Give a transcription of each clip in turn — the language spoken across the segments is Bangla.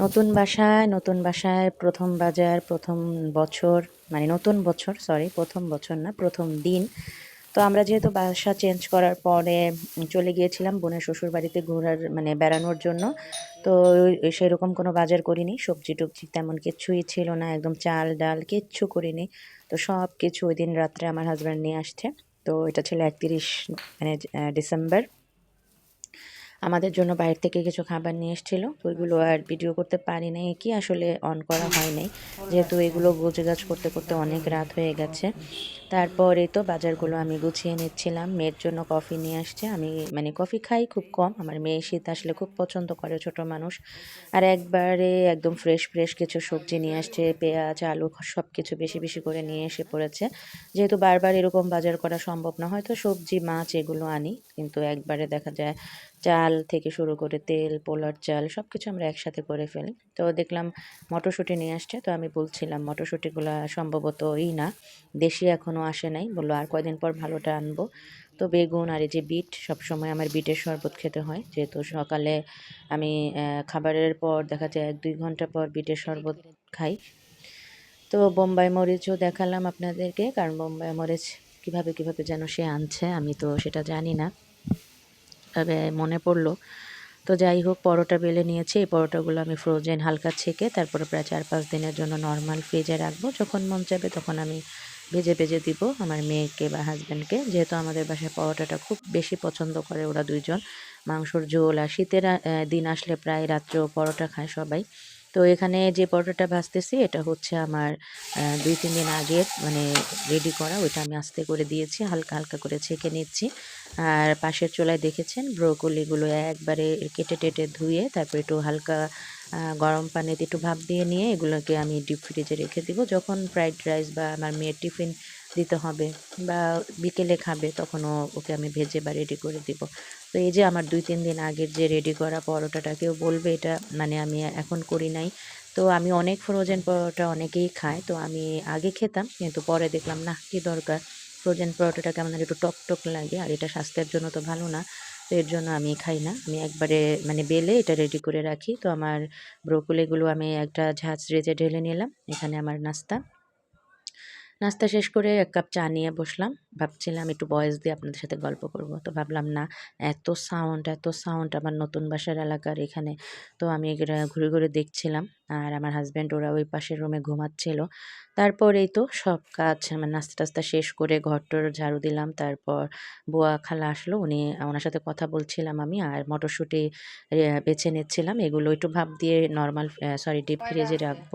নতুন বাসায় নতুন বাসায়, প্রথম বাজার, প্রথম বছর মানে নতুন বছর সরি প্রথম বছর না, প্রথম দিন তো আমরা যেহেতু বাসা চেঞ্জ করার পরে চলে গিয়েছিলাম বোনের শ্বশুর বাড়িতে ঘোরার মানে বেড়ানোর জন্য। তো সেরকম কোনো বাজার করিনি, সবজি টবজি তেমন কিচ্ছুই ছিল না, একদম চাল ডাল কিচ্ছু করিনি। তো সব কিছু ওই দিন রাত্রে আমার হাজব্যান্ড নিয়ে আসছে। তো এটা ছিল একত্রিশ মানে ডিসেম্বর। আমাদের জন্য বাইরে থেকে কিছু খাবার নিয়ে এসেছিল। তো ওইগুলো আর ভিডিও করতে পারি নাই, কি আসলে অন করা হয় নাই। যেহেতু এগুলো গোছগাছ করতে করতে অনেক রাত হয়ে গেছে। তারপরে তো বাজারগুলো আমি গুছিয়ে নিচ্ছিলাম। মেয়ের জন্য কফি নিয়ে আসছে। আমি মানে কফি খাই খুব কম। আমার মেয়ে শীত আসলে খুব পছন্দ করে, ছোট মানুষ। আর একবারে একদম ফ্রেশ ফ্রেশ কিছু সবজি নিয়ে আসছে, পেঁয়াজ, আলু সব কিছু বেশি বেশি করে নিয়ে এসে পড়েছে। যেহেতু বারবার এরকম বাজার করা সম্ভব না, হয়তো সবজি, মাছ এগুলো আনি। কিন্তু একবারে দেখা যায় চাল থেকে শুরু করে তেল, পোলার চাল সব কিছু আমরা একসাথে করে ফেলি। তো দেখলাম মটরশুঁটি নিয়ে আসছে। তো আমি বলছিলাম মটরশুঁটিগুলো সম্ভবত না। দেশি এখনও আসে নাই। বলল, আর কয়দিন পর ভালোটা আনব। তো বেগুন আর এই যে বিট, সবসময় আমার বিটের শরবত খেতে হয়। যেহেতু সকালে আমি খাবারের পর দেখা যায় এক দুই ঘণ্টা পর বিটের শরবত খাই। তো বোম্বাই মরিচও দেখালাম আপনাদেরকে, কারণ বোম্বাই মরিচ কীভাবে কীভাবে যেন সে আনছে, আমি তো সেটা জানি না। তবে মনে পড়ল। তো যাই হোক, পরোটা বেলে নিয়েছি। এই পরোটাগুলো আমি ফ্রোজেন হালকা ছেঁকে, তারপরে প্রায় চার পাঁচ দিনের জন্য নর্মাল ফ্রিজে রাখব। যখন মন চাইবে তখন আমি ভেজে ভেজে দিব আমার মেয়েকে বা হাজব্যান্ডকে যেহেতু আমাদের বাসায় পরোটাটা খুব বেশি পছন্দ করে ওরা দুইজন। মাংসর ঝোল আর শীতের দিন আসলে প্রায় রাত্রেও পরোটা খায় সবাই। তো এখানে যে পরোটাটা ভাজতেছি, এটা হচ্ছে আমার দুই, তিন দিন আগে মানে রেডি করা। ওইটা আমি আস্তে করে দিয়েছি, হালকা হালকা করে ছেঁকে নিচ্ছি। আর পাশের চোলায় দেখেছেন? ব্রোকলিগুলো একবারে কেটে টেটে ধুয়ে তারপর একটু হালকা গরম পানিতে একটু ভাপ দিয়ে নিয়ে এগুলোকে আমি ডিপ ফ্রিজে রেখে দিব। যখন ফ্রাইড রাইস বা আমার মেয়ের টিফিন দিতে হবে বা বিকেলে খাবে, তখন ওকে আমি ভেজে বা রেডি করে দিব। তো এই যে আমার দুই তিন দিন আগের যে রেডি করা পরোটাটা, কেউ বলবে এটা মানে আমি এখন করি নাই। তো আমি অনেক ফ্রোজেন পরোটা অনেকেই খায়, তো আমি আগে খেতাম, কিন্তু পরে দেখলাম না কি দরকার? ফ্রোজেন পরোটাটা কেমন যেন একটু টক টক লাগে, আর এটা স্বাস্থ্যের জন্য তো ভালো না। তো এর জন্য আমি খাই না। আমি একবারে মানে বেলে এটা রেডি করে রাখি। তো আমার ব্রোকলিগুলো আমি একটা ঝাঁজ রেজে ঢেলে নিলাম, এখানে আমার নাস্তা। নাস্তা শেষ করে এক কাপ চা নিয়ে বসলাম। ভাবছিলাম একটু ভয়েস দিয়ে আপনাদের সাথে গল্প করব তো ভাবলাম না এত সাউন্ড এত সাউন্ড আমার নতুন বাসার এলাকার এখানে। তো আমি এগুলা ঘুরে ঘুরে দেখছিলাম আর আমার হাজব্যান্ড ওরা ওই পাশের রুমে ঘুমাচ্ছিল। তারপর এই তো সব কাজ আমার নাস্তা টাস্তা শেষ করে ঘরটর ঝাড়ু দিলাম তারপর বুয়া খালা আসলো উনি ওনার সাথে কথা বলছিলাম আমি আর মটরশুঁটি বেছে নিচ্ছিলাম। এগুলো একটু ভাব দিয়ে নর্মাল সরি ডিপ ফ্রিজে রাখব।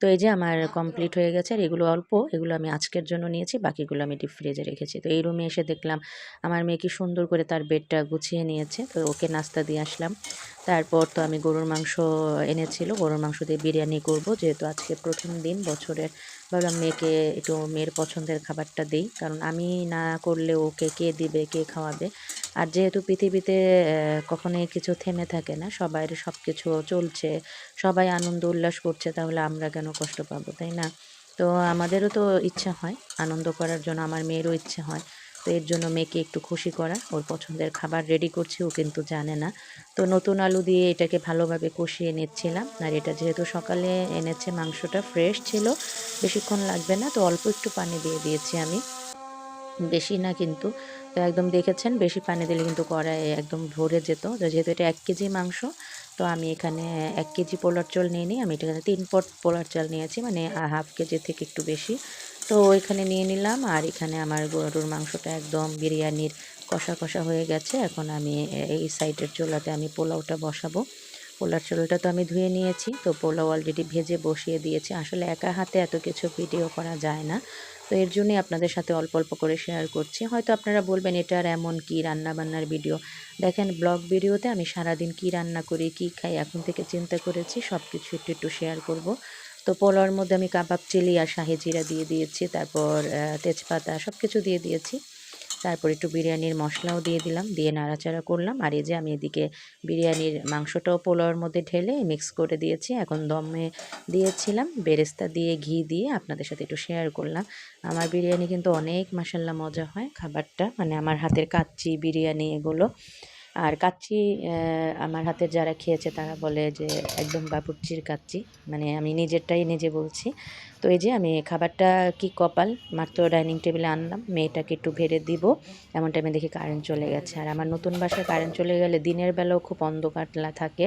তো এই যে আমার কমপ্লিট হয়ে গেছে আর এগুলো অল্প, এগুলো আমি আজকের জন্য নিয়েছি, বাকিগুলো আমি ডিপ ফ্রিজে রেখেছি। তো এই রুমে এসে দেখলাম আমার মেয়ে কি সুন্দর করে তার বেডটা গুছিয়ে নিয়েছে, তো ওকে নাস্তা দিয়ে আসলাম। তারপর তো আমি গরুর মাংস এনেছিল, গরুর মাংস দিয়ে বিরিয়ানি করব, যেহেতু আজকে প্রথম দিন, বছরের ভাবলাম মেয়েকে একটু মেয়ের পছন্দের খাবারটা দিই, কারণ আমি না করলে ওকে কে দিবে, কে খাওয়াবে? আর যেহেতু পৃথিবীতে কখনোই কিছু থেমে থাকে না সবাই সব কিছু চলছে, সবাই আনন্দ উল্লাস করছে, তাহলে আমরা কেন কষ্ট পাবো, তাই না? তো আমাদেরও তো ইচ্ছা হয় আনন্দ করার জন্য, আমার মেয়েরও ইচ্ছে হয়। তো এর জন্য মেয়েকে একটু খুশি করা, ওর পছন্দের খাবার রেডি করছি, ও কিন্তু জানে না। তো নতুন আলু দিয়ে এটাকে ভালোভাবে কষিয়ে নিচ্ছিলাম, আর এটা যেহেতু সকালে এনেছে, মাংসটা ফ্রেশ ছিল, বেশিক্ষণ লাগবে না, তো অল্প একটু পানি দিয়ে দিয়েছি আমি। বেশি না কিন্তু তো একদম দেখেছেন, বেশি পানি দিলে কিন্তু কড়াই একদম ভরে যেত। তো যেহেতু এটা এক কেজি মাংস, তো আমি এখানে এক কেজি পোলার চাল নিয়ে নিই। আমি এখানে তিন পট পোলার চাল নিয়েছি মানে হাফ কেজি থেকে একটু বেশি। তো এখানে নিয়ে নিলাম, আর এখানে আমার গরুর মাংসটা একদম বিরিয়ানির কষা কষা হয়ে গেছে। এখন আমি এই সাইডের চোলাতে আমি পোলাওটা বসাবো। পোলার চালটা তো আমি ধুয়ে নিয়েছি, তো পোলাও অলরেডি ভেজে বসিয়ে দিয়েছি। আসলে একা হাতে এত কিছু ভিডিও করা যায় না। তো এর জন্যই আপনাদের সাথে অল্প অল্প করে শেয়ার করছি। হয়তো আপনারা বলবেন, এটার এমন কি রান্না বান্নার ভিডিও দেখেন ব্লগ ভিডিওতে আমি সারাদিন কি রান্না করি, কি খাই, এখন থেকে চিন্তা করেছি সব কিছু একটু একটু শেয়ার করব। তো পোলার মধ্যে আমি কাবাব চিলি আর শাহি জিরা দিয়ে দিয়েছি, তারপর তেজপাতা সব কিছু দিয়ে দিয়েছি। তারপর একটু বিরিয়ানির মশলাও দিয়ে দিলাম, দিয়ে নাড়াচাড়া করলাম। আর এই যে আমি এদিকে বিরিয়ানির মাংসটাও পোলাওর মধ্যে ঢেলে মিক্স করে দিয়েছি। এখন দমে দিয়েছিলাম, বেরেস্তা দিয়ে ঘি দিয়ে আপনাদের সাথে একটু শেয়ার করলাম। আমার বিরিয়ানি কিন্তু অনেক মাসাল্লা মজা হয় খাবারটা মানে আমার হাতের কাচ্চি বিরিয়ানি এগুলো। আর কাচ্চি আমার হাতের যারা খেয়েছে তারা বলে যে একদম বাবুর্চির কাচ্চি। মানে আমি নিজেরটাই নিজে বলছি। তো এই যে আমি খাবারটা কি কপাল? মাত্র ডাইনিং টেবিলে আনলাম। মেয়েটাকে একটু ভেড়ে দিব। এমন টাইমে দেখি কারেন্ট চলে গেছে। আর আমার নতুন বাসায় কারেন্ট চলে গেলে দিনের বেলাও খুব অন্ধকার থাকে।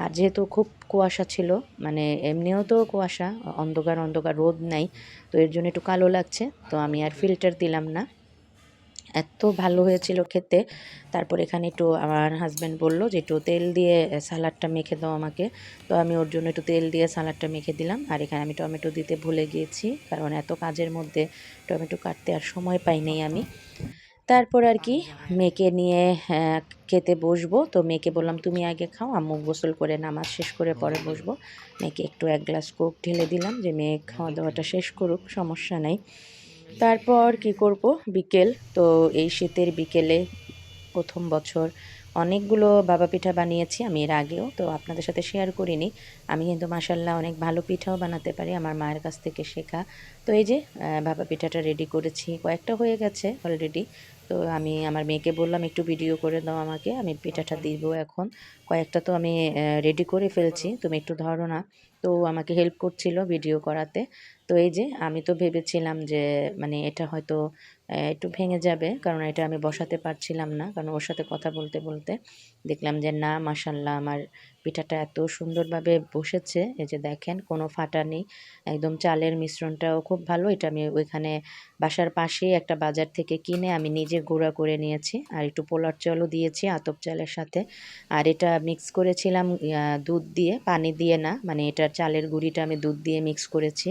আর যেহেতু খুব কুয়াশা ছিল মানে এমনিও তো কুয়াশা, অন্ধকার অন্ধকার রোদ নাই, তো এর জন্য একটু কালো লাগছে। তো আমি আর ফিল্টার দিলাম না। এত ভালো হয়েছিল খেতে। তারপর এখানে একটু আমার হাজব্যান্ড বলল যে, একটু তেল দিয়ে সালাডটা মেখে দাও আমাকে। তো আমি ওর জন্য একটু তেল দিয়ে সালাডটা মেখে দিলাম। আর এখানে আমি টমেটো দিতে ভুলে গিয়েছি, কারণ এত কাজের মধ্যে টমেটো কাটতে আর সময় পাই পাইনি আমি। তারপর আর কি মেয়েকে নিয়ে খেতে বসবো। তো মেয়েকে বললাম, তুমি আগে খাও আম্মু গোসল করে নামাজ শেষ করে পরে বসবো। মেয়েকে একটু এক গ্লাস কোক ঢেলে দিলাম যে, মেয়ে খাওয়া দাওয়াটা শেষ করুক, সমস্যা নাই। তারপর কি করব? বিকেল। তো এই শীতের বিকেলে প্রথম বছর অনেকগুলো বাবা পিঠা বানিয়েছি আমি এর আগেও, তো আপনাদের সাথে শেয়ার করিনি। আমি কিন্তু মাসাল্লাহ অনেক ভালো পিঠাও বানাতে পারি আমার মায়ের কাছ থেকে শেখা। তো এই যে বাবা পিঠাটা রেডি করেছি, কয়েকটা হয়ে গেছে অলরেডি তো আমি আমার মেয়েকে বললাম, একটু ভিডিও করে দাও আমাকে, আমি পিঠাটা দিব এখন। কয়েকটা তো আমি রেডি করে ফেলছি, তুমি একটু ধরো না। তো আমাকে হেল্প করছিল ভিডিও করাতে। তো এই যে আমি তো ভেবেছিলাম যে মানে এটা হয়তো একটু ভেঙে যাবে, কারণ এটা আমি বসাতে পারছিলাম না, কারণ ওর সাথে কথা বলতে বলতে দেখলাম যে, না মাসাল্লাহ আমার পিঠাটা এত সুন্দরভাবে বসেছে, এই যে দেখেন, কোনো ফাটা নেই। একদম চালের মিশ্রণটাও খুব ভালো, এটা আমি ওইখানে বাসার পাশেই একটা বাজার থেকে কিনে আমি নিজে গুঁড়া করে নিয়েছি, আর একটু পোলার চালও দিয়েছি, আতপ চালের সাথে। আর এটা মিক্স করেছিলাম দুধ দিয়ে, পানি দিয়ে না মানে এটার চালের গুঁড়িটা আমি দুধ দিয়ে মিক্স করেছি।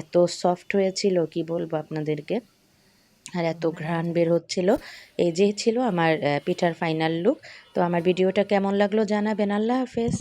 এত সফট হয়েছিল, কি বলব আপনাদেরকে? আর এত ঘ্রাণ বের হচ্ছিল। এই যে ছিল আমার পিঠার ফাইনাল লুক তো আমার ভিডিওটা কেমন লাগল জানাবেন। আল্লাহ হাফেজ।